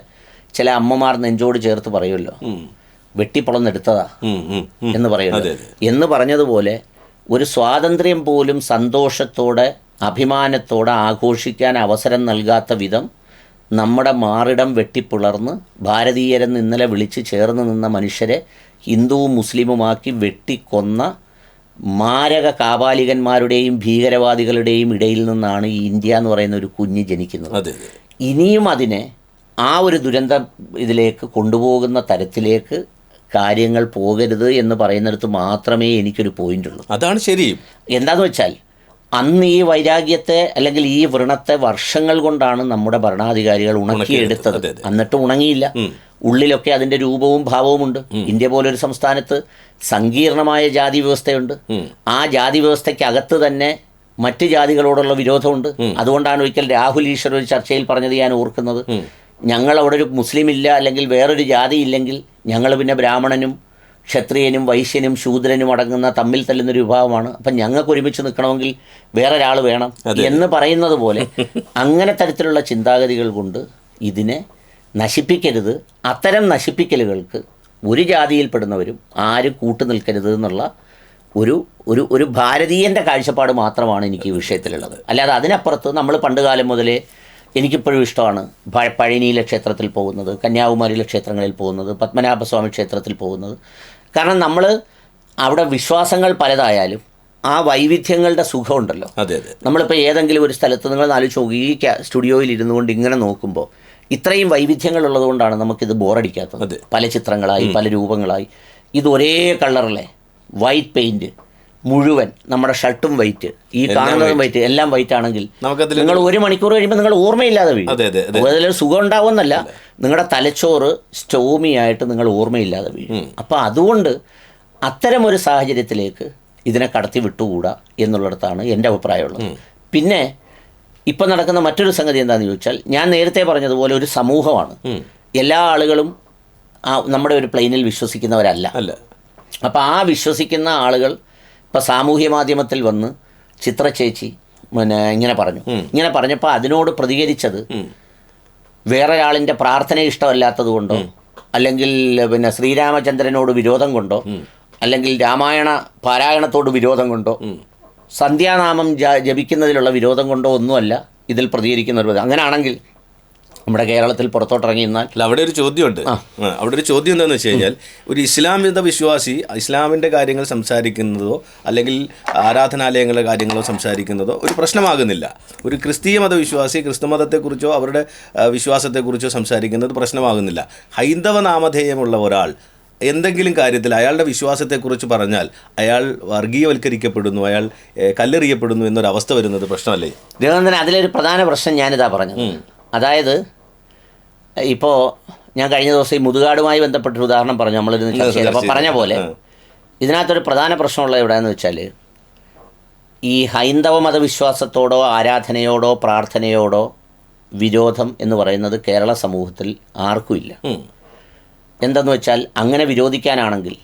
ചില അമ്മമാർ നെഞ്ചോട് ചേർത്ത് പറയുമല്ലോ. വെട്ടിപ്പൊളന്നെടുത്തതാ. എന്ന് പറയുന്നത്. എന്ന് പറഞ്ഞതുപോലെ ഒരു സ്വാതന്ത്ര്യം പോലും സന്തോഷത്തോടെ അഭിമാനത്തോടെ ആഘോഷിക്കാൻ അവസരം നൽകാത്ത വിധം നമ്മുടെ മാറിടം വെട്ടിപ്പിളർന്ന് ഭാരതീയരെന്ന് ഇന്നലെ വിളിച്ച് ചേർന്ന് നിന്ന മനുഷ്യരെ ഹിന്ദുവും മുസ്ലിമുമാക്കി വെട്ടിക്കൊന്ന മാരക കാപാലികന്മാരുടെയും ഭീകരവാദികളുടെയും ഇടയിൽ നിന്നാണ് ഈ ഇന്ത്യ എന്ന് പറയുന്ന ഒരു കുഞ്ഞ് ജനിക്കുന്നത് ഇനിയും അതിനെ ആ ഒരു ദുരന്തം ഇതിലേക്ക് കൊണ്ടുപോകുന്ന തരത്തിലേക്ക് കാര്യങ്ങൾ പോകരുത് എന്ന് പറയുന്നിടത്ത് മാത്രമേ എനിക്കൊരു പോയിന്റ് ഉള്ളൂ അതാണ് ശരി. എന്താന്ന് വെച്ചാൽ അന്ന് ഈ വൈരാഗ്യത്തെ അല്ലെങ്കിൽ ഈ വ്രണത്തെ വർഷങ്ങൾ കൊണ്ടാണ് നമ്മുടെ ഭരണാധികാരികൾ ഉണക്കിയെടുത്തത്. എന്നിട്ട് ഉണങ്ങിയില്ല. ഉള്ളിലൊക്കെ അതിന്റെ രൂപവും ഭാവവും ഉണ്ട്. ഇന്ത്യ പോലൊരു സംസ്ഥാനത്ത് സങ്കീർണമായ ജാതി വ്യവസ്ഥയുണ്ട്. ആ ജാതി വ്യവസ്ഥയ്ക്കകത്ത് തന്നെ മറ്റ് ജാതികളോടുള്ള വിരോധമുണ്ട്. അതുകൊണ്ടാണ് ഒരിക്കൽ രാഹുൽ ഈശ്വർ ഒരു ചർച്ചയിൽ പറഞ്ഞത് ഞാൻ ഓർക്കുന്നത്. ഞങ്ങൾ അവിടെ ഒരു മുസ്ലിം ഇല്ല അല്ലെങ്കിൽ വേറൊരു ജാതി ഇല്ലെങ്കിൽ ഞങ്ങൾ പിന്നെ ബ്രാഹ്മണനും ക്ഷത്രിയനും വൈശ്യനും ശൂദ്രനും അടങ്ങുന്ന തമ്മിൽ തല്ലുന്നൊരു വിഭാഗമാണ്. അപ്പം ഞങ്ങൾക്ക് ഒരുമിച്ച് നിൽക്കണമെങ്കിൽ വേറെ ഒരാൾ വേണം എന്ന് പറയുന്നത് പോലെ അങ്ങനെ തരത്തിലുള്ള ചിന്താഗതികൾ കൊണ്ട് ഇതിനെ നശിപ്പിക്കരുത്. അത്തരം നശിപ്പിക്കലുകൾക്ക് ഒരു ജാതിയിൽപ്പെടുന്നവരും ആരും കൂട്ടു നിൽക്കരുത് എന്നുള്ള ഒരു ഒരു ഒരു ഭാരതീയന്റെ കാഴ്ചപ്പാട് മാത്രമാണ് എനിക്ക് ഈ വിഷയത്തിലുള്ളത്. അല്ലാതെ അതിനപ്പുറത്ത് നമ്മൾ പണ്ട് കാലം മുതലേ എനിക്കിപ്പോഴും ഇഷ്ടമാണ് പഴനിയിലെ ക്ഷേത്രത്തിൽ പോകുന്നത് കന്യാകുമാരിയിലെ ക്ഷേത്രങ്ങളിൽ പോകുന്നത് പത്മനാഭസ്വാമി ക്ഷേത്രത്തിൽ പോകുന്നത്. കാരണം നമ്മൾ അവിടെ വിശ്വാസങ്ങൾ പലതായാലും ആ വൈവിധ്യങ്ങളുടെ സുഖമുണ്ടല്ലോ. അതെ അതെ. നമ്മളിപ്പോൾ ഏതെങ്കിലും ഒരു സ്ഥലത്ത് നിങ്ങൾ ആലോചിച്ച് നോക്കി ഈ സ്റ്റുഡിയോയിൽ ഇരുന്നു കൊണ്ട് ഇങ്ങനെ നോക്കുമ്പോൾ ഇത്രയും വൈവിധ്യങ്ങൾ ഉള്ളതുകൊണ്ടാണ് നമുക്കിത് ബോറടിക്കാത്തത്. പല ചിത്രങ്ങളായി പല രൂപങ്ങളായി. ഇത് ഒരേ കളറിലെ വൈറ്റ് പെയിന്റ് മുഴുവൻ നമ്മുടെ ഷർട്ടും വൈറ്റ് ഈ കാണുന്നതും വൈറ്റ് എല്ലാം വൈറ്റ് ആണെങ്കിൽ നിങ്ങൾ ഒരു മണിക്കൂർ കഴിയുമ്പോൾ നിങ്ങൾ ഓർമ്മയില്ലാതെ വീഴും. അതെ, അതെ, അതെ. അതിലൊരു സുഖം ഉണ്ടാവുമെന്നല്ല. നിങ്ങളുടെ തലച്ചോറ് സ്റ്റോമിയായിട്ട് നിങ്ങൾ ഓർമ്മയില്ലാതെ വീഴും. അപ്പോൾ അതുകൊണ്ട് അത്തരം ഒരു സാഹചര്യത്തിലേക്ക് ഇതിനെ കടത്തി വിട്ടുകൂടാ എന്നുള്ളിടത്താണ് എന്റെ അഭിപ്രായമുള്ളത്. പിന്നെ ഇപ്പം നടക്കുന്ന മറ്റൊരു സംഗതി എന്താണെന്ന് ചോദിച്ചാൽ ഞാൻ നേരത്തെ പറഞ്ഞതുപോലെ ഒരു സമൂഹമാണ്. എല്ലാ ആളുകളും ആ നമ്മുടെ ഒരു പ്ലെയിനിൽ വിശ്വസിക്കുന്നവരല്ല. അപ്പോൾ ആ വിശ്വസിക്കുന്ന ആളുകൾ ഇപ്പോൾ സാമൂഹ്യ മാധ്യമത്തിൽ വന്ന് ചിത്രചേച്ചി പിന്നെ ഇങ്ങനെ പറഞ്ഞു. ഇങ്ങനെ പറഞ്ഞപ്പോൾ അതിനോട് പ്രതികരിച്ചത് വേറൊരാളിന്റെ പ്രാർത്ഥന ഇഷ്ടമല്ലാത്തത് കൊണ്ടോ അല്ലെങ്കിൽ പിന്നെ ശ്രീരാമചന്ദ്രനോട് വിരോധം കൊണ്ടോ അല്ലെങ്കിൽ രാമായണ പാരായണത്തോട് വിരോധം കൊണ്ടോ സന്ധ്യാനാമം ജ- ജപിക്കുന്നതിലുള്ള വിരോധം കൊണ്ടോ ഒന്നുമല്ല ഇതിൽ പ്രതികരിക്കുന്നവർ അങ്ങനെയാണെങ്കിൽ നമ്മുടെ കേരളത്തിൽ പുറത്തോട്ടിറങ്ങി നിന്നാൽ അല്ല അവിടെ ഒരു ചോദ്യമുണ്ട്. അവിടെ ഒരു ചോദ്യം എന്താണെന്ന് വെച്ച് കഴിഞ്ഞാൽ ഒരു ഇസ്ലാമിക വിശ്വാസി ഇസ്ലാമിന്റെ കാര്യങ്ങൾ സംസാരിക്കുന്നതോ അല്ലെങ്കിൽ ആരാധനാലയങ്ങളുടെ കാര്യങ്ങളോ സംസാരിക്കുന്നതോ ഒരു പ്രശ്നമാകുന്നില്ല. ഒരു ക്രിസ്തീയ മതവിശ്വാസി ക്രിസ്തു മതത്തെക്കുറിച്ചോ അവരുടെ വിശ്വാസത്തെക്കുറിച്ചോ സംസാരിക്കുന്നത് പ്രശ്നമാകുന്നില്ല. ഹൈന്ദവ നാമധേയമുള്ള ഒരാൾ എന്തെങ്കിലും കാര്യത്തിൽ അയാളുടെ വിശ്വാസത്തെക്കുറിച്ച് പറഞ്ഞാൽ അയാൾ വർഗീയവൽക്കരിക്കപ്പെടുന്നു അയാൾ കല്ലെറിയപ്പെടുന്നു എന്നൊരവസ്ഥ വരുന്നത് പ്രശ്നമല്ലേ? ദേവനന്ദൻ അതിലൊരു പ്രധാന പ്രശ്നം ഞാനിതാ പറഞ്ഞു അതായത് ഇപ്പോൾ ഞാൻ കഴിഞ്ഞ ദിവസം ഈ മുതുകാടുമായി ബന്ധപ്പെട്ടൊരു ഉദാഹരണം പറഞ്ഞു. നമ്മളിരുന്ന് ചർച്ച ചെയ്തു അപ്പോൾ പറഞ്ഞ പോലെ ഇതിനകത്തൊരു പ്രധാന പ്രശ്നമുള്ളത് എവിടെയെന്ന് വെച്ചാൽ ഈ ഹൈന്ദവ മതവിശ്വാസത്തോടോ ആരാധനയോടോ പ്രാർത്ഥനയോടോ വിരോധം എന്ന് പറയുന്നത് കേരള സമൂഹത്തിൽ ആർക്കുമില്ല. എന്തെന്ന് വെച്ചാൽ അങ്ങനെ വിരോധിക്കാനാണെങ്കിൽ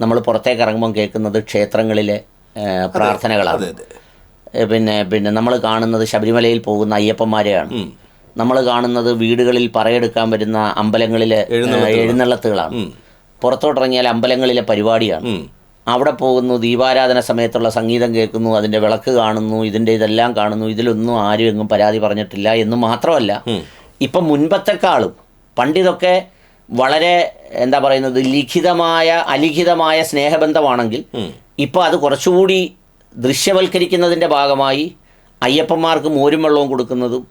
നമ്മൾ പുറത്തേക്ക് ഇറങ്ങുമ്പോൾ കേൾക്കുന്നത് ക്ഷേത്രങ്ങളിലെ പ്രാർത്ഥനകളാണ്. പിന്നെ പിന്നെ നമ്മൾ കാണുന്നത് ശബരിമലയിൽ പോകുന്ന അയ്യപ്പന്മാരെയാണ്. നമ്മൾ കാണുന്നത് വീടുകളിൽ പറയെടുക്കാൻ വരുന്ന അമ്പലങ്ങളിലെ എഴുന്നള്ളത്തുകളാണ്. പുറത്തോട്ടിറങ്ങിയാൽ അമ്പലങ്ങളിലെ പരിപാടിയാണ്. അവിടെ പോകുന്നു ദീപാരാധന സമയത്തുള്ള സംഗീതം കേൾക്കുന്നു അതിന്റെ വിളക്ക് കാണുന്നു ഇതിന്റെ ഇതെല്ലാം കാണുന്നു ഇതിലൊന്നും ആരും എങ്ങും പരാതി പറഞ്ഞിട്ടില്ല എന്ന് മാത്രമല്ല ഇപ്പം മുൻപത്തെക്കാളും പണ്ടിതൊക്കെ വളരെ എന്താ പറയുന്നത് ലിഖിതമായ അലിഖിതമായ സ്നേഹബന്ധമാണെങ്കിൽ ഇപ്പോൾ അത് കുറച്ചുകൂടി ദൃശ്യവൽക്കരിക്കുന്നതിന്റെ ഭാഗമായി അയ്യപ്പന്മാർക്ക് മോരും വെള്ളവും കൊടുക്കുന്നതും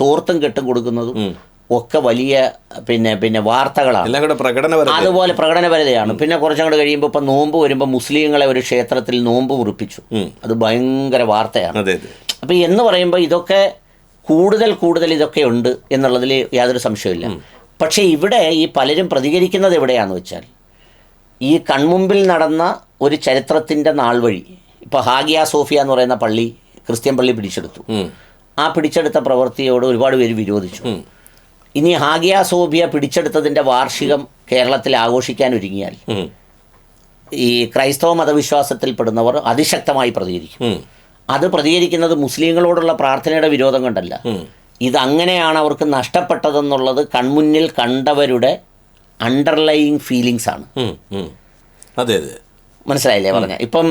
തോർത്തും കെട്ടും കൊടുക്കുന്നതും ഒക്കെ വലിയ പിന്നെ പിന്നെ വാർത്തകളാണ്. അതുപോലെ പ്രകടനപരതയാണ്. പിന്നെ കുറച്ചങ്ങോട്ട് കഴിയുമ്പോൾ ഇപ്പം നോമ്പ് വരുമ്പോൾ മുസ്ലിങ്ങളെ ഒരു ക്ഷേത്രത്തിൽ നോമ്പ് മുറിപ്പിച്ചു. അത് ഭയങ്കര വാർത്തയാണ്. അപ്പം എന്ന് പറയുമ്പോൾ ഇതൊക്കെ കൂടുതൽ കൂടുതൽ ഇതൊക്കെ ഉണ്ട് എന്നുള്ളതിൽ യാതൊരു സംശയമില്ല പക്ഷേ ഇവിടെ ഈ പലരും പ്രതികരിക്കുന്നത് എവിടെയാണെന്ന് വെച്ചാൽ ഈ കൺമുമ്പിൽ നടന്ന ഒരു ചരിത്രത്തിന്റെ നാൾ വഴി ഇപ്പോൾ ഹാഗിയ സോഫിയ എന്ന് പറയുന്ന പള്ളി ക്രിസ്ത്യൻ പള്ളി പിടിച്ചെടുത്തു. ആ പിടിച്ചെടുത്ത പ്രവൃത്തിയോട് ഒരുപാട് പേര് വിരോധിച്ചു. ഇനി ഹാഗിയ സോഫിയ പിടിച്ചെടുത്തതിന്റെ വാർഷികം കേരളത്തിൽ ആഘോഷിക്കാൻ ഒരുങ്ങിയാൽ ഈ ക്രൈസ്തവ മതവിശ്വാസത്തിൽപ്പെടുന്നവർ അതിശക്തമായി പ്രതികരിക്കും. അത് പ്രതികരിക്കുന്നത് മുസ്ലിങ്ങളോടുള്ള പ്രാർത്ഥനയുടെ വിരോധം കൊണ്ടല്ല. ഇതങ്ങനെയാണ് അവർക്ക് നഷ്ടപ്പെട്ടതെന്നുള്ളത് കൺമുന്നിൽ കണ്ടവരുടെ അണ്ടർലൈയിങ് ഫീലിങ്സ് ആണ്. അതെ അതെ. മനസ്സിലായില്ലേ പറഞ്ഞ? ഇപ്പം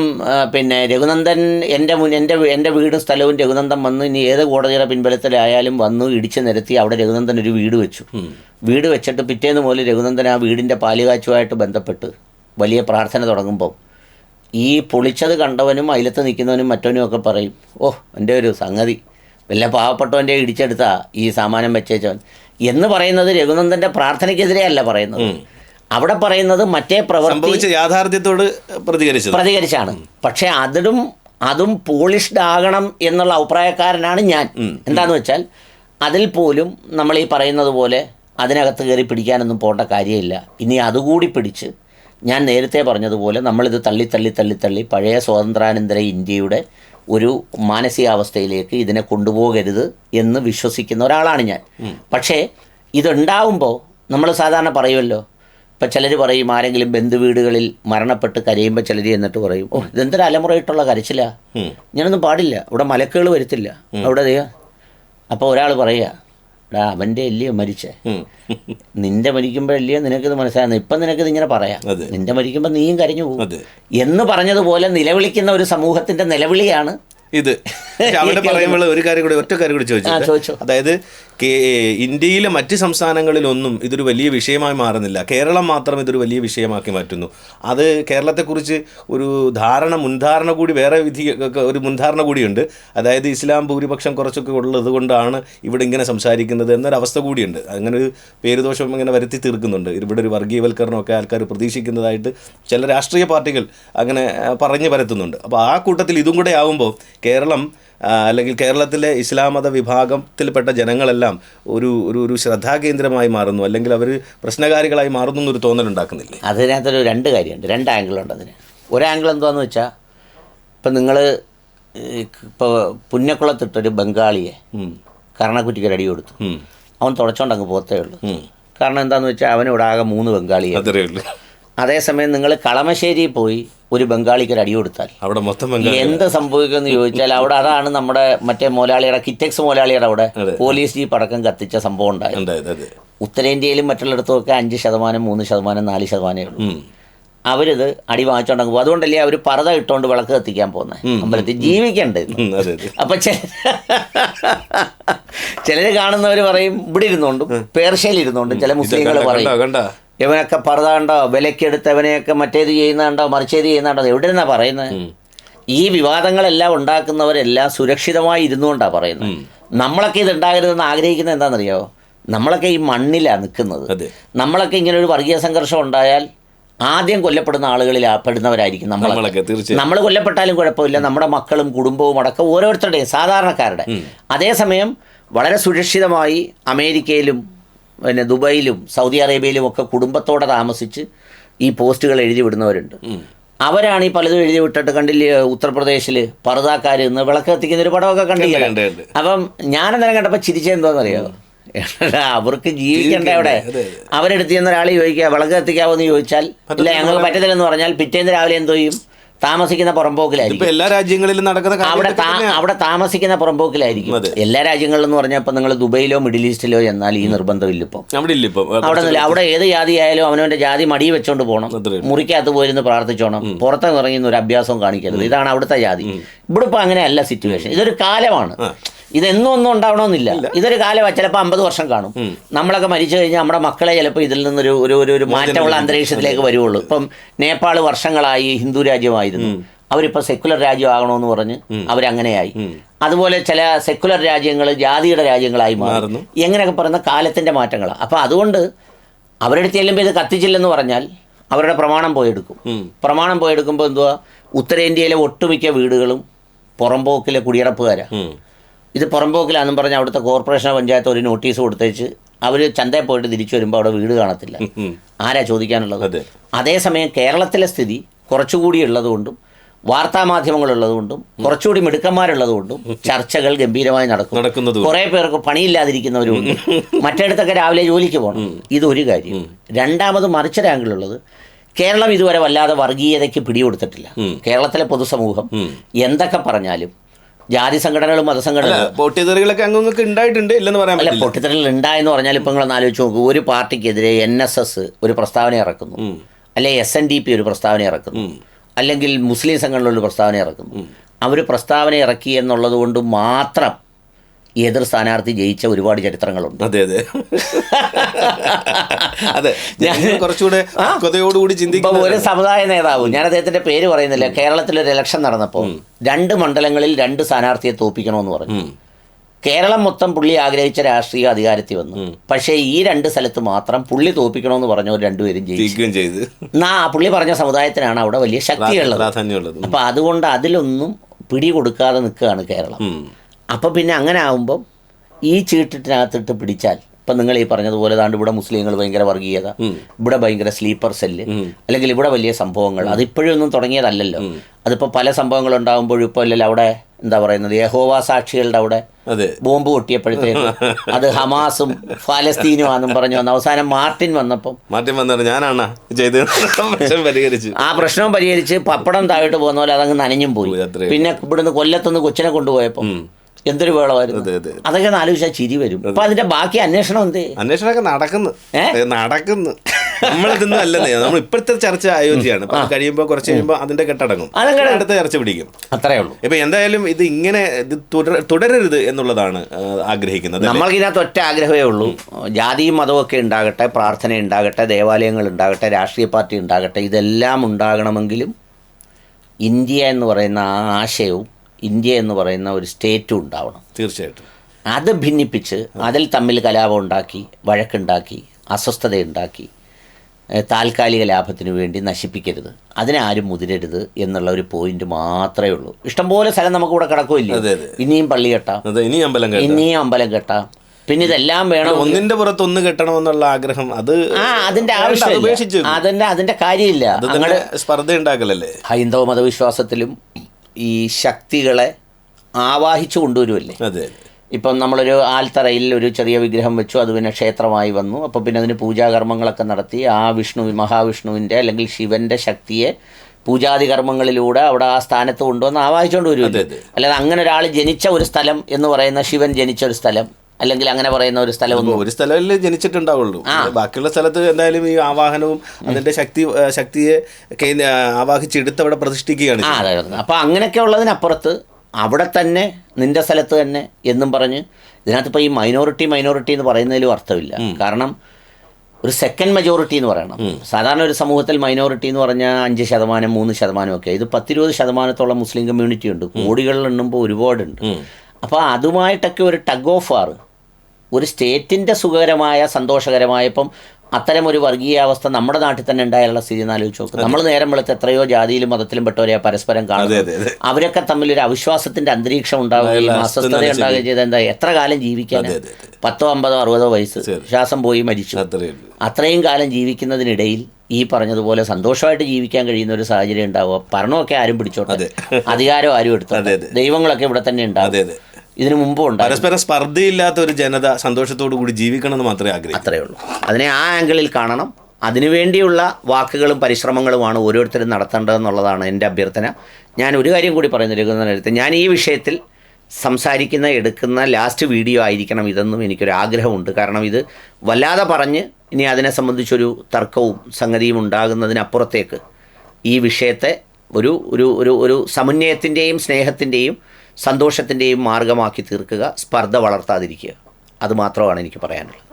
പിന്നെ രഘുനന്ദൻ എന്റെ മുൻ എന്റെ എന്റെ വീടും സ്ഥലവും രഘുനന്ദൻ വന്ന് ഇനി ഏത് കോടതിയുടെ പിൻബലത്തിലായാലും വന്നു ഇടിച്ച് നിരത്തി അവിടെ രഘുനന്ദൻ ഒരു വീട് വെച്ചു. വീട് വെച്ചിട്ട് പിറ്റേന്ന് മുതൽ രഘുനന്ദൻ ആ വീടിന്റെ പാലുകാച്ചുമായിട്ട് ബന്ധപ്പെട്ട് വലിയ പ്രാർത്ഥന തുടങ്ങുമ്പോൾ ഈ പൊളിച്ചത് കണ്ടവനും അയിലത്ത് നിൽക്കുന്നവനും മറ്റവനും ഒക്കെ പറയും ഓ എന്റെ ഒരു സംഗതി. വല്ല പാവപ്പെട്ടവന്റെ ഇടിച്ചെടുത്താ ഈ സാമാനം വെച്ചേച്ചവൻ. എന്ന് പറയുന്നത് രഘുനന്ദന്റെ പ്രാർത്ഥനയ്ക്കെതിരെയല്ല പറയുന്നത്. അവിടെ പറയുന്നത് മറ്റേ സംഭവിച്ച യാഥാർത്ഥ്യത്തോട് പ്രതികരിച്ചു പ്രതികരിച്ചാണ്. പക്ഷേ അതിലും അതും പോളിഷ്ഡ് ആകണം എന്നുള്ള അഭിപ്രായക്കാരനാണ് ഞാൻ. എന്താന്ന് വെച്ചാൽ അതിൽ പോലും നമ്മൾ ഈ പറയുന്നത് പോലെ അതിനകത്ത് കയറി പിടിക്കാനൊന്നും പോകേണ്ട കാര്യമില്ല. ഇനി അതുകൂടി പിടിച്ച് ഞാൻ നേരത്തെ പറഞ്ഞതുപോലെ നമ്മളിത് തള്ളി തള്ളി തള്ളി തള്ളി പഴയ സ്വാതന്ത്ര്യാനന്തര ഇന്ത്യയുടെ ഒരു മാനസികാവസ്ഥയിലേക്ക് ഇതിനെ കൊണ്ടുപോകരുത് എന്ന് വിശ്വസിക്കുന്ന ഒരാളാണ് ഞാൻ. പക്ഷേ ഇതുണ്ടാവുമ്പോൾ നമ്മൾ സാധാരണ പറയുമല്ലോ ഇപ്പം ചിലർ പറയും ആരെങ്കിലും ബന്ധുവീടുകളിൽ മരണപ്പെട്ട് കരയുമ്പോൾ ചിലർ എന്നിട്ട് പറയും ഓ ഇതെന്തൊരു അലമുറയിട്ടുള്ള കരച്ചിലാ. ഞാനൊന്നും പാടില്ല. ഇവിടെ മലക്കുകൾ വരുത്തില്ല. അവിടെ അതെയോ അപ്പോൾ ഒരാൾ പറയുക എടാ അവന്റെ അല്ലയോ മരിച്ചേ. നിന്റെ മരിക്കുമ്പോഴല്ലയോ നിനക്കിത് മനസ്സിലാകുന്നത് ഇപ്പം നിനക്കിത് ഇങ്ങനെ പറയാം. നിന്റെ മരിക്കുമ്പോൾ നീയും കരഞ്ഞു പോകും. എന്ന് പറഞ്ഞതുപോലെ നിലവിളിക്കുന്ന ഒരു സമൂഹത്തിന്റെ നിലവിളിയാണ് ഇത്. അവിടെ പറയുമ്പോൾ ഒരു കാര്യം കൂടി ഒറ്റ കാര്യം കൂടി ചോദിച്ചോ. അതായത് ഇന്ത്യയിലെ മറ്റ് സംസ്ഥാനങ്ങളിലൊന്നും ഇതൊരു വലിയ വിഷയമായി മാറുന്നില്ല. കേരളം മാത്രം ഇതൊരു വലിയ വിഷയമാക്കി മാറ്റുന്നു. അത് കേരളത്തെക്കുറിച്ച് ഒരു ധാരണ മുൻധാരണ കൂടി വേറെ വിധി ഒരു മുൻധാരണ കൂടിയുണ്ട്. അതായത് ഇസ്ലാം ഭൂരിപക്ഷം കുറച്ചൊക്കെ ഉള്ളത് കൊണ്ടാണ് ഇവിടെ ഇങ്ങനെ സംസാരിക്കുന്നത് എന്നൊരവസ്ഥ കൂടിയുണ്ട്. അങ്ങനെ ഒരു പേരുദോഷം ഇങ്ങനെ വരുത്തി തീർക്കുന്നുണ്ട്. ഇവിടെ ഒരു വർഗീയവൽക്കരണമൊക്കെ ആൾക്കാർ പ്രതീക്ഷിക്കുന്നതായിട്ട് ചില രാഷ്ട്രീയ പാർട്ടികൾ അങ്ങനെ പറഞ്ഞു പരത്തുന്നുണ്ട്. അപ്പോൾ ആ കൂട്ടത്തിൽ ഇതും കൂടെ ആവുമ്പോൾ കേരളം അല്ലെങ്കിൽ കേരളത്തിലെ ഇസ്ലാം മത വിഭാഗത്തിൽപ്പെട്ട ജനങ്ങളെല്ലാം ഒരു ഒരു ഒരു ശ്രദ്ധാകേന്ദ്രമായി മാറുന്നു അല്ലെങ്കിൽ അവർ പ്രശ്നകാരികളായി മാറുന്നു എന്നൊരു തോന്നലുണ്ടാക്കുന്നില്ലേ അതിനകത്തൊരു രണ്ട് കാര്യമുണ്ട് രണ്ട് ആംഗിളുണ്ട് അതിന്. ഒരു ആംഗിൾ എന്താന്ന് വെച്ചാൽ ഇപ്പം നിങ്ങൾ ഇപ്പോൾ പുന്നക്കുളത്തിട്ടൊരു ബംഗാളിയെ കർണക്കുറ്റിക്ക് അടി കൊടുത്തു. അവൻ തുടച്ചോണ്ട് അങ്ങ് പോത്തേ ഉള്ളൂ. കാരണം എന്താണെന്ന് വെച്ചാൽ അവനിവിടെ ആകെ മൂന്ന് ബംഗാളിയെ അത്രയേ ഉള്ളൂ. അതേസമയം നിങ്ങൾ കളമശ്ശേരി പോയി ഒരു ബംഗാളിക്ക് ഒരു അടി കൊടുത്താൽ. അവിടെ മൊത്തം എന്ത് സംഭവിക്കുമെന്ന് ചോദിച്ചാൽ അവിടെ അതാണ് നമ്മുടെ മറ്റേ മുതലാളിയുടെ കിറ്റക്സ് മുതലാളിയുടെ അവിടെ പോലീസ് ജീപ്പ് അടക്കം കത്തിച്ച സംഭവം ഉണ്ടായത്. ഉത്തരേന്ത്യയിലും മറ്റുള്ളിടത്തും ഒക്കെ അഞ്ച് ശതമാനം മൂന്ന് ശതമാനം നാല് ശതമാനമേ ഉള്ളൂ. അവരിത് അടി വാങ്ങിച്ചോണ്ടെങ്കിൽ പോകും അതുകൊണ്ടല്ലേ അവർ പറത ഇട്ടുകൊണ്ട് വിളക്ക് കത്തിക്കാൻ പോകുന്നത് അമ്പലത്തിൽ ജീവിക്കണ്ടേ അപ്പൊ ചില ചിലര് കാണുന്നവർ പറയും ഇവിടെ ഇരുന്നോണ്ടും പേർഷ്യയിൽ ഇരുന്നോണ്ടും ചില മുസ്ലിങ്ങൾ പറയും? ഇവനൊക്കെ പറതാണ്ടോ? വിലക്കെടുത്തവനെയൊക്കെ മറ്റേത് ചെയ്യുന്നുണ്ടോ മറിച്ചേത് ചെയ്യുന്നുണ്ടോ എവിടെ നിന്നാ പറയുന്നത് ഈ വിവാദങ്ങളെല്ലാം ഉണ്ടാക്കുന്നവരെല്ലാം സുരക്ഷിതമായി ഇരുന്നുകൊണ്ടാണ് പറയുന്നത് നമ്മളൊക്കെ ഇത് ഉണ്ടാകരുതെന്ന് ആഗ്രഹിക്കുന്നത് എന്താണെന്നറിയോ? നമ്മളൊക്കെ ഈ മണ്ണിലാണ് നിൽക്കുന്നത്. നമ്മളൊക്കെ ഇങ്ങനെ ഒരു വർഗീയ സംഘർഷം ഉണ്ടായാൽ ആദ്യം കൊല്ലപ്പെടുന്ന ആളുകളിൽ പെടുന്നവരായിരിക്കും നമ്മളൊക്കെ. നമ്മൾ കൊല്ലപ്പെട്ടാലും കുഴപ്പമില്ല. നമ്മുടെ മക്കളും കുടുംബവും അടക്കം ഓരോരുത്തരുടെയും സാധാരണക്കാരുടെ. അതേസമയം വളരെ സുരക്ഷിതമായി അമേരിക്കയിലും പിന്നെ ദുബൈയിലും സൗദി അറേബ്യയിലും ഒക്കെ കുടുംബത്തോടെ താമസിച്ച് ഈ പോസ്റ്റുകൾ എഴുതി വിടുന്നവരുണ്ട്. അവരാണ് ഈ പലതും എഴുതി വിട്ടിട്ട് കണ്ടില്ലേ ഉത്തർപ്രദേശിൽ പറുതാക്കാർ ഇന്ന് വിളക്ക് കത്തിക്കുന്ന ഒരു പടമൊക്കെ കണ്ടില്ല? അപ്പം ഞാനെന്തായാലും കണ്ടപ്പോൾ ചിരിച്ചെന്തോന്നറിയോ അവർക്ക് ജീവിക്കണ്ടേ അവിടെ. അവരെടുത്ത് ചെന്ന ഒരാൾ ചോദിക്കുക വിളക്ക് കത്തിക്കാവോ എന്ന് ചോദിച്ചാൽ ഇല്ല ഞങ്ങൾക്ക് പറ്റത്തില്ലെന്ന് പറഞ്ഞാൽ പിറ്റേന്ന് രാവിലെ എന്തോ ചെയ്യും? താമസിക്കുന്ന പുറമ്പോക്കിലായിരിക്കും എല്ലാ രാജ്യങ്ങളിലും നടക്കുന്ന അവിടെ അവിടെ താമസിക്കുന്ന പുറമ്പോക്കിലായിരിക്കും എല്ലാ എല്ലാ രാജ്യങ്ങളിലെന്ന് പറഞ്ഞാൽ ഇപ്പം നിങ്ങൾ ദുബൈയിലോ മിഡിൽ ഈസ്റ്റിലോ എന്നാൽ ഈ നിർബന്ധമില്ല ഇപ്പോൾ അവിടെ ഇല്ല ഇപ്പൊ. അവിടെ ഏത് ജാതി ആയാലും അവനവന്റെ ജാതി മടി വെച്ചോണ്ട് പോകണം. മുറിക്കകത്ത് പോയിരുന്ന് പ്രാർത്ഥിച്ചോണം. പുറത്ത് ഇറങ്ങുന്ന ഒരു അഭ്യാസവും കാണിക്കരുത്. ഇതാണ് അവിടുത്തെ ജാതി. ഇവിടെ ഇപ്പൊ അങ്ങനെയല്ല സിറ്റുവേഷൻ ഇതൊരു കാലമാണ്. ഇതെന്നും ഒന്നും ഉണ്ടാവണമെന്നില്ല. ഇതൊരു കാലം ചിലപ്പോൾ അമ്പത് വർഷം കാണും. നമ്മളൊക്കെ മരിച്ചു കഴിഞ്ഞാൽ നമ്മുടെ മക്കളെ ചിലപ്പോൾ ഇതിൽ നിന്നൊരു ഒരു ഒരു ഒരു മാറ്റമുള്ള അന്തരീക്ഷത്തിലേക്ക് വരുവുള്ളൂ. ഇപ്പം നേപ്പാൾ വർഷങ്ങളായി ഹിന്ദു രാജ്യമായിരുന്നു. അവരിപ്പോൾ സെക്കുലർ രാജ്യമാകണമെന്ന് പറഞ്ഞ് അവരങ്ങനെയായി. അതുപോലെ ചില സെക്കുലർ രാജ്യങ്ങൾ ജാതിയുടെ രാജ്യങ്ങളായി മാറുന്നു. എങ്ങനെയൊക്കെ പറയുന്ന കാലത്തിന്റെ മാറ്റങ്ങളാണ് അപ്പോൾ അതുകൊണ്ട് അവരുടെ ചെല്ലുമ്പോൾ ഇത് കത്തിച്ചില്ലെന്ന് പറഞ്ഞാൽ അവരുടെ പ്രമാണം പോയെടുക്കും. പ്രമാണം പോയെടുക്കുമ്പോൾ എന്തുവാ? ഉത്തരേന്ത്യയിലെ ഒട്ടുമിക്ക വീടുകളും പുറംപോക്കിലെ കുടിയറപ്പുകാരാണ്. ഇത് പുറമ്പോക്കിലാണെന്നും പറഞ്ഞ് അവിടുത്തെ കോർപ്പറേഷൻ പഞ്ചായത്ത് ഒരു നോട്ടീസ് കൊടുത്തേച്ച് അവർ ചന്തയിൽ പോയിട്ട് തിരിച്ചു വരുമ്പോൾ അവിടെ വീട് കാണത്തില്ല. ആരാ ചോദിക്കാനുള്ളത്? അതെ. അതേസമയം കേരളത്തിലെ സ്ഥിതി കുറച്ചുകൂടി ഉള്ളതുകൊണ്ടും വാർത്താമാധ്യമങ്ങളുള്ളതുകൊണ്ടും കുറച്ചുകൂടി മിടുക്കന്മാരുള്ളതുകൊണ്ടും ചർച്ചകൾ ഗംഭീരമായി നടക്കും. നടക്കുന്നത് കുറേ പേർക്ക് പണിയില്ലാതിരിക്കുന്നവരും മറ്റേടത്തൊക്കെ രാവിലെ ജോലിക്ക് പോകണം ഇതൊരു കാര്യം. രണ്ടാമത് മറിച്ചൊരു ആംഗിളുള്ളത് കേരളം ഇതുവരെ വല്ലാതെ വർഗീയതയ്ക്ക് പിടികൊടുത്തിട്ടില്ല. കേരളത്തിലെ പൊതുസമൂഹം എന്തൊക്കെ പറഞ്ഞാലും ജാതി സംഘടനകളും മതസംഘടനകളും പൊട്ടിത്തെറികളൊക്കെ അങ്ങൊക്കെ ഉണ്ടായിട്ടുണ്ട് ഇല്ലെന്ന് പറയാൻ അല്ല പൊട്ടിത്തെറികൾ ഉണ്ടായെന്ന് പറഞ്ഞാൽ ഇപ്പം നിങ്ങളൊന്ന് ആലോചിച്ച് നോക്കൂ. ഒരു പാർട്ടിക്കെതിരെ എൻ എസ് എസ് ഒരു പ്രസ്താവന ഇറക്കുന്നു. അല്ലെ എസ് എൻ ഡി പി ഒരു പ്രസ്താവന ഇറക്കുന്നു. അല്ലെങ്കിൽ മുസ്ലിം സംഘടനകളൊരു പ്രസ്താവന ഇറക്കുന്നു. അവർ പ്രസ്താവന ഇറക്കി എന്നുള്ളത് കൊണ്ട് മാത്രം എതിർ സ്ഥാനാർത്ഥി ജയിച്ച ഒരുപാട് ചരിത്രങ്ങളുണ്ട്. അതെ അതെ. അതെ ഞാൻ കുറച്ചുകൂടെ കൊതയോടുകൂടി ഇപ്പൊ ചിന്തിക്കുന്ന ഒരു സമുദായ നേതാവ് ഞാൻ അദ്ദേഹത്തിന്റെ പേര് പറയുന്നില്ല കേരളത്തിൽ ഒരു ഇലക്ഷൻ നടന്നപ്പോൾ രണ്ട് മണ്ഡലങ്ങളിൽ രണ്ട് സ്ഥാനാർത്ഥിയെ തോപ്പിക്കണമെന്ന് പറഞ്ഞു. കേരളം മൊത്തം പുള്ളി ആഗ്രഹിച്ച രാഷ്ട്രീയ അധികാരത്തിൽ വന്നു. പക്ഷേ ഈ രണ്ട് സ്ഥലത്ത് മാത്രം പുള്ളി തോപ്പിക്കണമെന്ന് പറഞ്ഞവർ രണ്ടുപേരും ജയിക്കുകയും ചെയ്ത്. എന്നാ പുള്ളി പറഞ്ഞ സമുദായത്തിനാണ് അവിടെ വലിയ ശക്തിയുള്ളത്. അപ്പൊ അതുകൊണ്ട് അതിലൊന്നും പിടി കൊടുക്കാതെ നിൽക്കുകയാണ് കേരളം. അപ്പോൾ പിന്നെ അങ്ങനെ ആകുമ്പം ഈ ചീട്ടിനകത്തിട്ട് പിടിച്ചാൽ ഇപ്പം നിങ്ങൾ ഈ പറഞ്ഞതുപോലെ ദാണ്ട് ഇവിടെ മുസ്ലിങ്ങൾ ഭയങ്കര വർഗീയത ഇവിടെ ഭയങ്കര സ്ലീപ്പർ സെല്ല് അല്ലെങ്കിൽ ഇവിടെ വലിയ സംഭവങ്ങൾ അതിപ്പോഴും ഒന്നും തുടങ്ങിയതല്ലല്ലോ. അതിപ്പോൾ പല സംഭവങ്ങൾ ഉണ്ടാകുമ്പോഴും ഇപ്പോൾ അല്ലല്ലോ അവിടെ എന്താ പറയുന്നത് യഹോവ സാക്ഷികളുടെ അവിടെ ബോംബ് പൊട്ടിയപ്പോഴത്തേക്ക് അത് ഹമാസും ഫലസ്തീനും ആണെന്നും പറഞ്ഞു വന്നു അവസാനം മാർട്ടിൻ വന്നപ്പം മാർട്ടിൻ വന്നാണ് ഞാനാണ് ചെയ്ത് പ്രശ്നം പരിഹരിച്ചു. ആ പ്രശ്നവും പരിഹരിച്ച് പപ്പടം താഴോട്ട് പോകുന്ന പോലെ അതങ്ങ് നനഞ്ഞും പോയി. പോയി, പിന്നെ ഇവിടുന്ന് കൊല്ലത്തുനിന്ന് കൊച്ചിനെ കൊണ്ടുപോയപ്പോൾ എന്തൊരു വേളമായിരുന്നു അതെ അതെ അതൊക്കെ ഒന്ന് ആലോചിച്ചാൽ ചിരി വരും. അപ്പൊ അതിന്റെ ബാക്കി അന്വേഷണം എന്ത്? അന്വേഷണമൊക്കെ നടക്കുന്നു. നടക്കുന്നു. നമ്മളിതൊന്നും അല്ലെന്നേ നമ്മൾ ഇപ്പോഴത്തെ ചർച്ച അയോധ്യയാണ്. കഴിയുമ്പോൾ കുറച്ച് കഴിയുമ്പോൾ അതിന്റെ കെട്ടടങ്ങും. അടുത്ത ചർച്ച പിടിക്കും. അത്രേ ഉള്ളൂ. ഇപ്പൊ എന്തായാലും ഇത് ഇങ്ങനെ ഇത് തുടരരുത് എന്നുള്ളതാണ് ആഗ്രഹിക്കുന്നത് നമ്മൾക്ക് ഇതിനകത്ത് ഒറ്റ ആഗ്രഹമേ ഉള്ളൂ. ജാതിയും മതവും ഒക്കെ ഉണ്ടാകട്ടെ പ്രാർത്ഥന ഉണ്ടാകട്ടെ ദേവാലയങ്ങൾ ഉണ്ടാകട്ടെ രാഷ്ട്രീയ പാർട്ടി ഉണ്ടാകട്ടെ ഇതെല്ലാം ഉണ്ടാകണമെങ്കിലും ഇന്ത്യ എന്ന് പറയുന്ന ആ ആശയവും ഇന്ത്യ എന്ന് പറയുന്ന ഒരു സ്റ്റേറ്റും ഉണ്ടാവണം. തീർച്ചയായിട്ടും. അത് ഭിന്നിപ്പിച്ച് അതിൽ തമ്മിൽ കലാപം ഉണ്ടാക്കി വഴക്കുണ്ടാക്കി അസ്വസ്ഥതയുണ്ടാക്കി താൽക്കാലിക ലാഭത്തിന് വേണ്ടി നശിപ്പിക്കരുത്. അതിനാരും മുതിരരുത് എന്നുള്ള ഒരു പോയിന്റ് മാത്രമേ ഉള്ളൂ. ഇഷ്ടംപോലെ സ്ഥലം നമുക്ക് ഇവിടെ കിടക്കുമില്ല. ഇനിയും പള്ളി കെട്ടാം. ഇനിയും അമ്പലം കെട്ടാം. പിന്നെ ഇതെല്ലാം വേണം. ഒന്നിന്റെ പുറത്ത് ഒന്ന് കെട്ടണം എന്നുള്ള ആഗ്രഹം അത് ആ അതിന്റെ ആവശ്യം അതിന്റെ അതിന്റെ കാര്യമില്ല. സ്പർദ്ധ ഉണ്ടാക്കലല്ലേ ഹൈന്ദവ മതവിശ്വാസത്തിലും ഈ ശക്തികളെ ആവാഹിച്ചു കൊണ്ടുവരുമല്ലേ അതെ ഇപ്പം നമ്മളൊരു ആൽത്തറയിൽ ഒരു ചെറിയ വിഗ്രഹം വെച്ചു അത് പിന്നെ ക്ഷേത്രമായി വന്നു. അപ്പോൾ പിന്നെ അതിന് പൂജാകർമ്മങ്ങളൊക്കെ നടത്തി ആ വിഷ്ണു മഹാവിഷ്ണുവിന്റെ അല്ലെങ്കിൽ ശിവന്റെ ശക്തിയെ പൂജാതി കർമ്മങ്ങളിലൂടെ അവിടെ ആ സ്ഥാനത്ത് കൊണ്ടുവന്ന് ആവാഹിച്ചുകൊണ്ട് വരുമല്ലേ. അല്ലാതെ അങ്ങനെ ഒരാൾ ജനിച്ച ഒരു സ്ഥലം എന്ന് പറയുന്ന ശിവൻ ജനിച്ച ഒരു സ്ഥലം അല്ലെങ്കിൽ അങ്ങനെ പറയുന്ന ഒരു സ്ഥലം ഒരു സ്ഥലമല്ലേ ജനിച്ചിട്ടുണ്ടാവുള്ളൂ. ബാക്കിയുള്ള സ്ഥലത്ത് എന്തായാലും ഈ ആവാഹനവും അതിന്റെ ശക്തി ശക്തിയെ ആവാഹിച്ചെടുത്ത് അവിടെ പ്രതിഷ്ഠിക്കുകയാണ് അപ്പൊ അങ്ങനെയൊക്കെ ഉള്ളതിനപ്പുറത്ത് അവിടെ തന്നെ നിന്റെ സ്ഥലത്ത് തന്നെ എന്നും പറഞ്ഞ് ഇതിനകത്ത് ഇപ്പോൾ ഈ മൈനോറിറ്റി മൈനോറിറ്റി എന്ന് പറയുന്നതിലും അർത്ഥമില്ല. കാരണം ഒരു സെക്കൻഡ് മെജോറിറ്റി എന്ന് പറയണം. സാധാരണ ഒരു സമൂഹത്തിൽ മൈനോറിറ്റി എന്ന് പറഞ്ഞാൽ അഞ്ച് ശതമാനം മൂന്ന് ശതമാനം ഒക്കെ. ഇത് പത്തിരുപത് ശതമാനത്തോളം മുസ്ലിം കമ്മ്യൂണിറ്റി ഉണ്ട്. കോടികളിൽ എണ്ണുമ്പോൾ ഒരുപാടുണ്ട്. അപ്പോൾ അതുമായിട്ടൊക്കെ ഒരു ടഗ് ഓഫ് ആറ് ഒരു സ്റ്റേറ്റിന്റെ സുഖകരമായ സന്തോഷകരമായ ഇപ്പം അത്തരം ഒരു വർഗീയാവസ്ഥ നമ്മുടെ നാട്ടിൽ തന്നെ ഉണ്ടായുള്ള സ്ഥിതി ആലോചിച്ച് നോക്കുക നമ്മൾ നേരം വെളുത്ത് എത്രയോ ജാതിയിലും മതത്തിലും പെട്ടവരെ പരസ്പരം കാണുന്നത് അവരൊക്കെ തമ്മിൽ ഒരു അവിശ്വാസത്തിന്റെ അന്തരീക്ഷം ഉണ്ടാവുകയും അസ്വസ്ഥത ഉണ്ടാവുകയും ചെയ്ത് എന്താ എത്ര കാലം ജീവിക്കാൻ പത്തോ അമ്പതോ അറുപതോ വയസ്സ്. ശ്വാസം പോയി മരിച്ചു. അത്രയേ കാലം ജീവിക്കുന്നതിനിടയിൽ ഈ പറഞ്ഞതുപോലെ സന്തോഷമായിട്ട് ജീവിക്കാൻ കഴിയുന്ന ഒരു സാഹചര്യം ഉണ്ടാവുക. ഭരണമൊക്കെ ആരും പിടിച്ചോട്ടെ. അധികാരം ആരും എടുത്തോട്ടെ. ദൈവങ്ങളൊക്കെ ഇവിടെ തന്നെ ഉണ്ടാവും. ഇതിനു മുമ്പും ഉണ്ട് പരസ്പരം സ്പർദ്ധയില്ലാത്ത ഒരു ജനത സന്തോഷത്തോടു കൂടി ജീവിക്കണം എന്ന് മാത്രമേ ആഗ്രഹിക്കൂ. അത്രയേ ഉള്ളൂ. അതിനെ ആ ആംഗിളിൽ കാണണം. അതിനുവേണ്ടിയുള്ള വാക്കുകളും പരിശ്രമങ്ങളുമാണ് ഓരോരുത്തരും നടത്തേണ്ടതെന്നുള്ളതാണ് എന്റെ അഭ്യർത്ഥന. ഞാൻ ഒരു കാര്യം കൂടി പറയുന്നിരിക്കുന്നതിനടുത്ത് ഞാൻ ഈ വിഷയത്തിൽ സംസാരിക്കുന്ന എടുക്കുന്ന ലാസ്റ്റ് വീഡിയോ ആയിരിക്കണം ഇതെന്നും എനിക്കൊരു ആഗ്രഹമുണ്ട്. കാരണം ഇത് വല്ലാതെ പറഞ്ഞ് ഇനി അതിനെ സംബന്ധിച്ചൊരു തർക്കവും സംഗതിയും ഉണ്ടാകുന്നതിനപ്പുറത്തേക്ക് ഈ വിഷയത്തെ ഒരു ഒരു ഒരു ഒരു സമന്വയത്തിന്റെയും സ്നേഹത്തിന്റെയും സന്തോഷത്തിന്റെയും മാർഗമാക്കി തീർക്കുക സ്പർദ്ധ വളർത്താതിരിക്കുക. അതുമാത്രമാണ് എനിക്ക് പറയാനുള്ളത്.